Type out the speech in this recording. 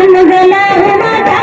गेला माझ्या